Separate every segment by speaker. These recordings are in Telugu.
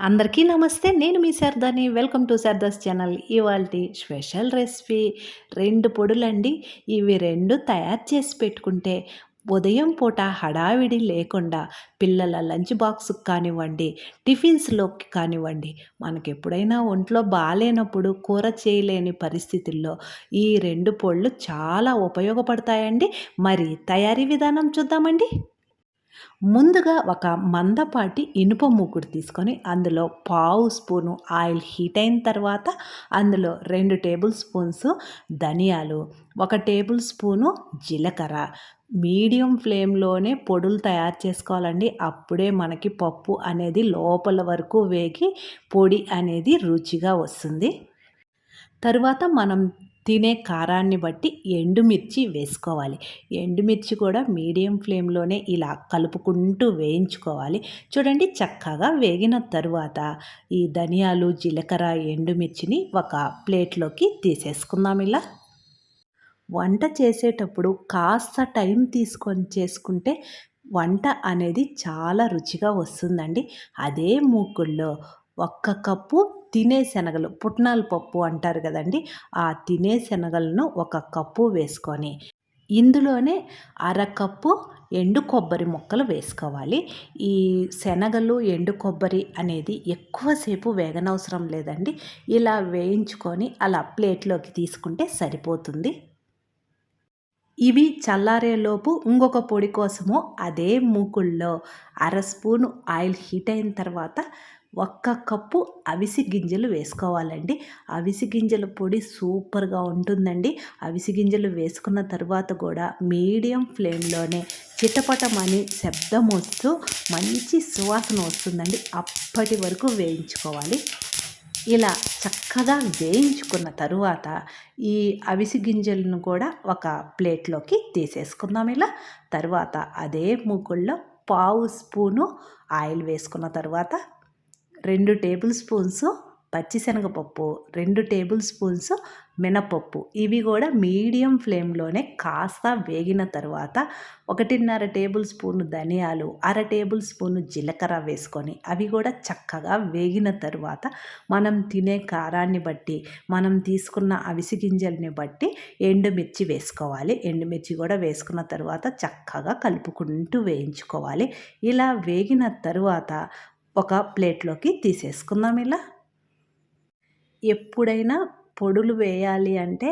Speaker 1: అందరికీ నమస్తే నేను మీ శారదాని వెల్కమ్ టు శారదాస్ ఛానల్. ఇవాళ స్పెషల్ రెసిపీ రెండు పొడులండి. ఇవి రెండు తయారు చేసి పెట్టుకుంటే ఉదయం పూట హడావిడి లేకుండా పిల్లల లంచ్ బాక్స్కి కానివ్వండి టిఫిన్స్లోకి కానివ్వండి మనకి ఎప్పుడైనా ఒంట్లో బాగాలేనప్పుడు కూర చేయలేని పరిస్థితుల్లో ఈ రెండు పొళ్ళు చాలా ఉపయోగపడతాయండి. మరి తయారీ విధానం చూద్దామండి. ముందుగా ఒక మందపాటి ఇనుప మూకుడు తీసుకొని అందులో పావు స్పూను ఆయిల్ హీట్ అయిన తర్వాత అందులో రెండు టేబుల్ స్పూన్స్ ధనియాలు ఒక టేబుల్ స్పూను జీలకర్ర. మీడియం ఫ్లేమ్లోనే పొడులు తయారు చేసుకోవాలండి. అప్పుడే మనకి పప్పు అనేది లోపల వరకు వేగి పొడి అనేది రుచిగా వస్తుంది. తరువాత మనం తినే కారాన్ని బట్టి ఎండుమిర్చి వేసుకోవాలి. ఎండుమిర్చి కూడా మీడియం ఫ్లేమ్లోనే ఇలా కలుపుకుంటూ వేయించుకోవాలి. చూడండి చక్కగా వేగిన తరువాత ఈ ధనియాలు జీలకర్ర ఎండుమిర్చిని ఒక ప్లేట్లోకి తీసేసుకుందాం ఇలా. వంట చేసేటప్పుడు కాస్త టైం తీసుకొని చేసుకుంటే వంట అనేది చాలా రుచిగా వస్తుందండి. అదే మూకుల్లో ఒక్క కప్పు తినే శనగలు పుట్నాల పప్పు అంటారు కదండి. ఆ తినే శనగలను ఒక కప్పు వేసుకొని ఇందులోనే అరకప్పు ఎండు కొబ్బరి ముక్కలు వేసుకోవాలి. ఈ శనగలు ఎండు కొబ్బరి అనేది ఎక్కువసేపు వేగనవసరం లేదండి. ఇలా వేయించుకొని అలా ప్లేట్లోకి తీసుకుంటే సరిపోతుంది. ఇవి చల్లారేలోపు ఇంకొక పొడి కోసము అదే మూకుల్లో అర స్పూను ఆయిల్ హీట్ అయిన తర్వాత ఒక్క కప్పు అవిసి గింజలు వేసుకోవాలండి. అవిసి గింజల పొడి సూపర్గా ఉంటుందండి. అవిసి గింజలు వేసుకున్న తర్వాత కూడా మీడియం ఫ్లేమ్లోనే చిటపటమని శబ్దం వస్తూ మంచి సువాసన వస్తుందండి. అప్పటి వరకు వేయించుకోవాలి. ఇలా చక్కగా వేయించుకున్న తరువాత ఈ అవిసి గింజలను కూడా ఒక ప్లేట్లోకి తీసేసుకుందాం ఇలా. తర్వాత అదే మూకుల్లో పావు స్పూను ఆయిల్ వేసుకున్న తర్వాత రెండు టేబుల్ స్పూన్స్ పచ్చిశనగపప్పు రెండు టేబుల్ స్పూన్స్ మినపప్పు. ఇవి కూడా మీడియం ఫ్లేమ్లోనే కాస్త వేగిన తర్వాత ఒకటిన్నర టేబుల్ స్పూన్ ధనియాలు అర టేబుల్ స్పూన్ జీలకర్ర వేసుకొని అవి కూడా చక్కగా వేగిన తర్వాత మనం తినే కారాన్ని బట్టి మనం తీసుకున్న అవిసి గింజల్ని బట్టి ఎండుమిర్చి వేసుకోవాలి. ఎండుమిర్చి కూడా వేసుకున్న తర్వాత చక్కగా కలుపుకుంటూ వేయించుకోవాలి. ఇలా వేగిన తరువాత ఒక ప్లేట్లోకి తీసేసుకుందాం ఇలా. ఎప్పుడైనా పొడులు వేయాలి అంటే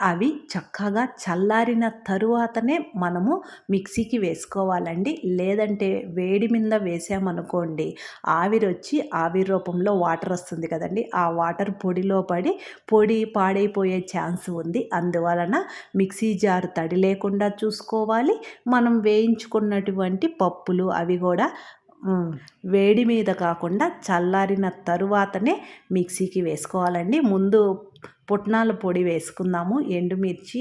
Speaker 1: అవి చక్కగా చల్లారిన తరువాతనే మనము మిక్సీకి వేసుకోవాలండి. లేదంటే వేడి మీద వేసామనుకోండి ఆవిరి వచ్చి ఆవిరి రూపంలో వాటర్ వస్తుంది కదండి. ఆ వాటర్ పొడిలో పడి పొడి పాడైపోయే ఛాన్స్ ఉంది. అందువలన మిక్సీ జారు తడి లేకుండా చూసుకోవాలి. మనం వేయించుకున్నటువంటి పప్పులు అవి కూడా వేడి మీద కాకుండా చల్లారిన తరువాతనే మిక్సీకి వేసుకోవాలండి. ముందు పుట్నాల పొడి వేసుకుందాము. ఎండుమిర్చి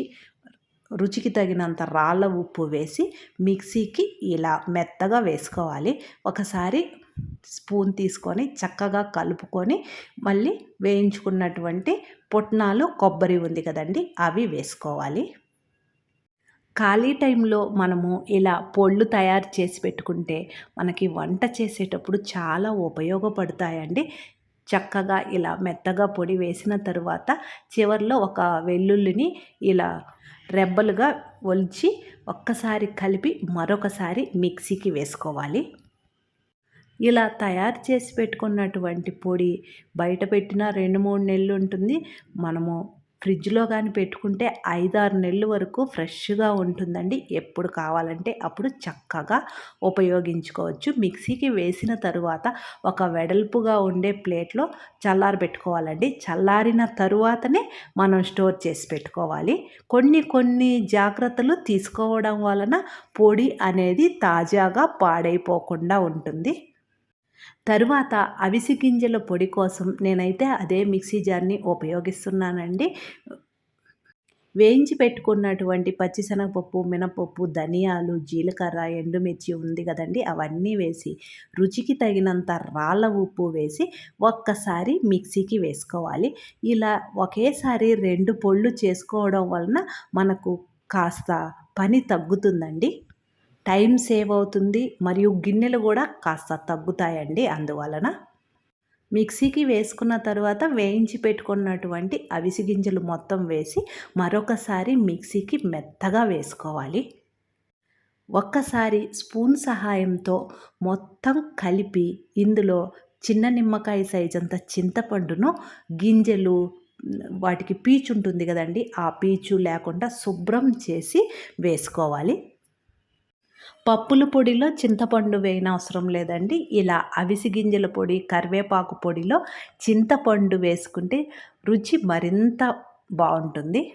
Speaker 1: రుచికి తగినంత రాళ్ళ ఉప్పు వేసి మిక్సీకి ఇలా మెత్తగా వేసుకోవాలి. ఒకసారి స్పూన్ తీసుకొని చక్కగా కలుపుకొని మళ్ళీ వేయించుకున్నటువంటి పుట్నాలు కొబ్బరి ఉంది కదండి అవి వేసుకోవాలి. ఖాళీ టైంలో మనము ఇలా పొళ్ళు తయారు చేసి పెట్టుకుంటే మనకి వంట చేసేటప్పుడు చాలా ఉపయోగపడతాయండి. చక్కగా ఇలా మెత్తగా పొడి వేసిన తరువాత చివరిలో ఒక వెల్లుల్లిని ఇలా రెబ్బలుగా ఒలిచి ఒక్కసారి కలిపి మరొకసారి మిక్సీకి వేసుకోవాలి. ఇలా తయారు చేసి పెట్టుకున్నటువంటి పొడి బయట పెట్టిన రెండు మూడు నెలలు ఉంటుంది. మనము ఫ్రిడ్జ్లో కానీ పెట్టుకుంటే ఐదారు నెలల వరకు ఫ్రెష్గా ఉంటుందండి. ఎప్పుడు కావాలంటే అప్పుడు చక్కగా ఉపయోగించుకోవచ్చు. మిక్సీకి వేసిన తరువాత ఒక వెడల్పుగా ఉండే ప్లేట్లో చల్లారి పెట్టుకోవాలండి. చల్లారిన తరువాతనే మనం స్టోర్ చేసి పెట్టుకోవాలి. కొన్ని కొన్ని జాగ్రత్తలు తీసుకోవడం వలన పొడి అనేది తాజాగా పాడైపోకుండా ఉంటుంది. తరువాత అవిసి గింజల పొడి కోసం నేనైతే అదే మిక్సీ జార్ని ఉపయోగిస్తున్నానండి. వేయించి పెట్టుకున్నటువంటి పచ్చిశనగపప్పు మినపప్పు ధనియాలు జీలకర్ర ఎండుమిర్చి ఉంది కదండి. అవన్నీ వేసి రుచికి తగినంత రాళ్ళ ఉప్పు వేసి ఒక్కసారి మిక్సీకి వేసుకోవాలి. ఇలా ఒకేసారి రెండు పొళ్ళు చేసుకోవడం వలన మనకు కాస్త పని తగ్గుతుందండి. టైం సేవ్ అవుతుంది మరియు గిన్నెలు కూడా కాస్త తగ్గుతాయండి. అందువలన మిక్సీకి వేసుకున్న తర్వాత వేయించి పెట్టుకున్నటువంటి అవిసి గింజలు మొత్తం వేసి మరొకసారి మిక్సీకి మెత్తగా వేసుకోవాలి. ఒక్కసారి స్పూన్ సహాయంతో మొత్తం కలిపి ఇందులో చిన్న నిమ్మకాయ సైజ్ అంత చింతపండును గింజలు వాటికి పీచు ఉంటుంది కదండి ఆ పీచు లేకుండా శుభ్రం చేసి వేసుకోవాలి. పప్పుల పొడిలో చింతపండు వేయన అవసరం లేదండి. ఇలా అవిసి గింజల పొడి కరివేపాకు పొడిలో చింతపండు వేసుకుంటే రుచి మరింత బాగుంటుంది.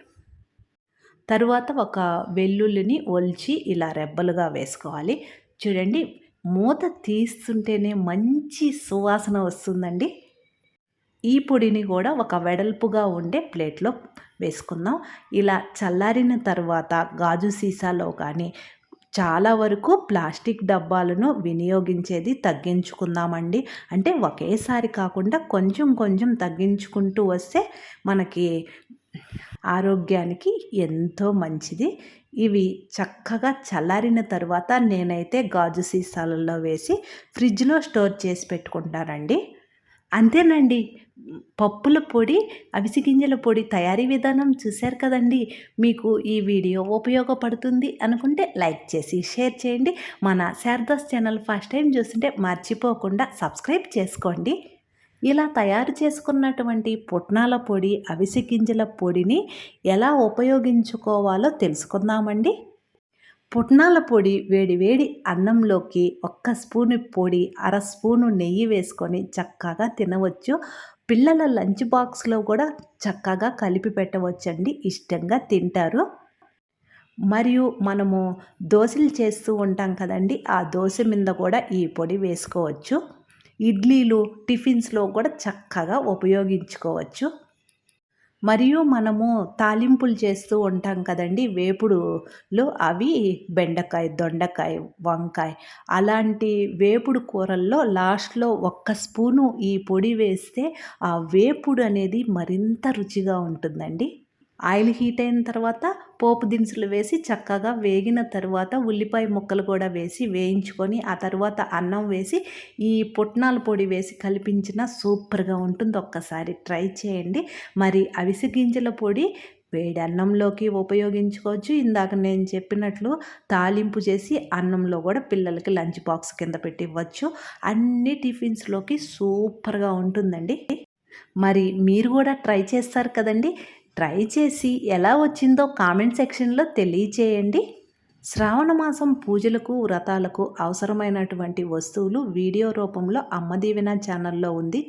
Speaker 1: తరువాత ఒక వెల్లుల్లిని ఒలిచి ఇలా రెబ్బలుగా వేసుకోవాలి. చూడండి మూత తీస్తుంటేనే మంచి సువాసన వస్తుందండి. ఈ పొడిని కూడా ఒక వెడల్పుగా ఉండే ప్లేట్లో వేసుకుందాం. ఇలా చల్లారిన తర్వాత గాజు సీసాలో కానీ చాలా వరకు ప్లాస్టిక్ డబ్బాలను వినియోగించేది తగ్గించుకుందామండి. అంటే ఒకేసారి కాకుండా కొంచెం కొంచెం తగ్గించుకుంటూ వస్తే మనకి ఆరోగ్యానికి ఎంతో మంచిది. ఇవి చక్కగా చల్లారిన తర్వాత నేనైతే గాజు సీసాలలో వేసి ఫ్రిడ్జ్లో స్టోర్ చేసి పెట్టుకుంటానండి. అంతేనండి. పప్పుల పొడి అవిసి గింజల పొడి తయారీ విధానం చూశారు కదండి. మీకు ఈ వీడియో ఉపయోగపడుతుంది అనుకుంటే లైక్ చేసి షేర్ చేయండి. మన శారదాస్ ఛానల్ ఫస్ట్ టైం చూస్తుంటే మర్చిపోకుండా సబ్స్క్రైబ్ చేసుకోండి. ఇలా తయారు చేసుకున్నటువంటి పుట్నాల పొడి అవిసి గింజల పొడిని ఎలా ఉపయోగించుకోవాలో తెలుసుకుందామండి. పుట్నాల పొడి వేడివేడి అన్నంలోకి ఒక్క స్పూను పొడి అర స్పూను నెయ్యి వేసుకొని చక్కగా తినవచ్చు. పిల్లల లంచ్ బాక్స్లో కూడా చక్కగా కలిపి పెట్టవచ్చండి. ఇష్టంగా తింటారు. మరియు మనము దోశలు చేస్తూ ఉంటాం కదండి ఆ దోశ మీద కూడా ఈ పొడి వేసుకోవచ్చు. ఇడ్లీలు టిఫిన్స్లో కూడా చక్కగా ఉపయోగించుకోవచ్చు. మరియు మనము తాలింపులు చేస్తూ ఉంటాం కదండి. వేపుడులో అవి బెండకాయ దొండకాయ వంకాయ. అలాంటి వేపుడు కూరల్లో లాస్ట్లో ఒక్క స్పూను ఈ పొడి వేస్తే ఆ వేపుడు అనేది మరింత రుచిగా ఉంటుందండి. ఆయిల్ హీట్ అయిన తర్వాత పోపు దినుసులు వేసి చక్కగా వేగిన తర్వాత ఉల్లిపాయ ముక్కలు కూడా వేసి వేయించుకొని ఆ తర్వాత అన్నం వేసి ఈ పుట్నాల పొడి వేసి కల్పించిన సూపర్గా ఉంటుంది. ఒక్కసారి ట్రై చేయండి. మరి అవిసి గింజల పొడి వేడి అన్నంలోకి ఉపయోగించుకోవచ్చు. ఇందాక నేను చెప్పినట్లు తాలింపు చేసి అన్నంలో కూడా పిల్లలకి లంచ్ బాక్స్ కింద పెట్టి ఇవ్వచ్చు అన్ని టిఫిన్స్లోకి సూపర్గా ఉంటుందండి. మరి మీరు కూడా ట్రై చేస్తారు కదండి. ట్రై చేసి ఎలా వచ్చిందో కామెంట్ సెక్షన్లో తెలియచేయండి. శ్రావణ మాసం పూజలకు వ్రతాలకు అవసరమైనటువంటి వస్తువులు వీడియో రూపంలో అమ్మదీవెన ఛానల్లో ఉంది.